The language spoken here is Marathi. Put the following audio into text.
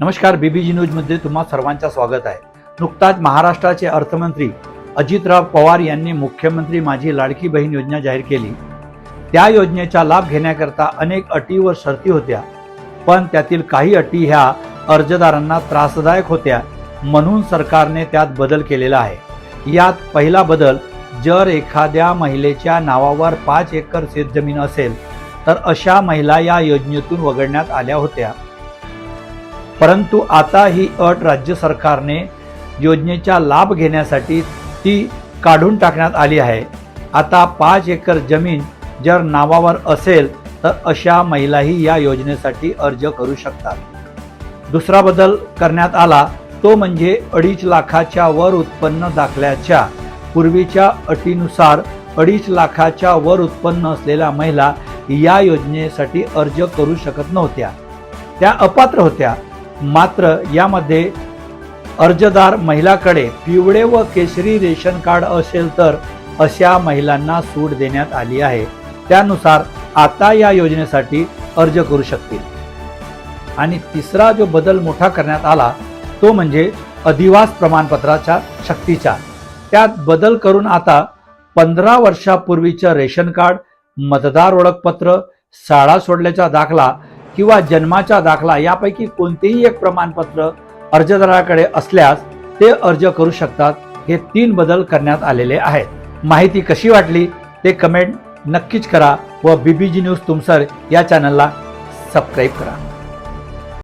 नमस्कार बीबीजी न्यूजमध्ये तुम्हा सर्वांचं स्वागत आहे. नुकताच महाराष्ट्राचे अर्थमंत्री अजितराव पवार यांनी मुख्यमंत्री माझी लाडकी बहीण योजना जाहीर केली. त्या योजनेचा लाभ घेण्याकरता अनेक अटी व शर्ती होत्या पण त्यातील काही अटी ह्या अर्जदारांना त्रासदायक होत्या म्हणून सरकारने त्यात बदल केलेला आहे. यात पहिला बदल जर एखाद्या महिलेच्या नावावर पाच एकर शेतजमीन असेल तर अशा महिला या योजनेतून वगळण्यात आल्या होत्या. परंतु आता ही अट राज्य सरकारने योजनेचा लाभ घेण्यासाठी ती काढून टाकण्यात आली आहे. आता पाच एकर जमीन जर नावावर असेल तर अशा महिलाही या योजनेसाठी अर्ज करू शकतात. दुसरा बदल करण्यात आला तो म्हणजे अडीच लाखाच्या वर उत्पन्न दाखल्याच्या पूर्वीच्या अटीनुसार अडीच लाखाच्या वर उत्पन्न असलेल्या महिला या योजनेसाठी अर्ज करू शकत नव्हत्या. त्या अपात्र होत्या. मात्र यामध्ये अर्जदार महिलाकडे पिवळे व केशरी रेशन कार्ड असेल तर अशा महिलांना सूट देण्यात आली आहे. त्यानुसार आता या योजनेसाठी अर्ज करू शकतील. आणि तिसरा जो बदल मोठा करण्यात आला तो म्हणजे अधिवास प्रमाणपत्राच्या शक्तीचा. त्यात बदल करून आता पंधरा वर्षापूर्वीचं रेशन कार्ड मतदार ओळखपत्र शाळा सोडल्याचा दाखला किंवा जन्माचा दाखला यापैकी कोणतेही एक प्रमाणपत्र अर्जदाराकडे असल्यास ते अर्ज करू शकतात. हे तीन बदल करण्यात आलेले आहेत. माहिती कशी वाटली? ते कमेंट नक्कीच करा व बीबीजी न्यूज तुमसर या चॅनलला सबस्क्राईब करा.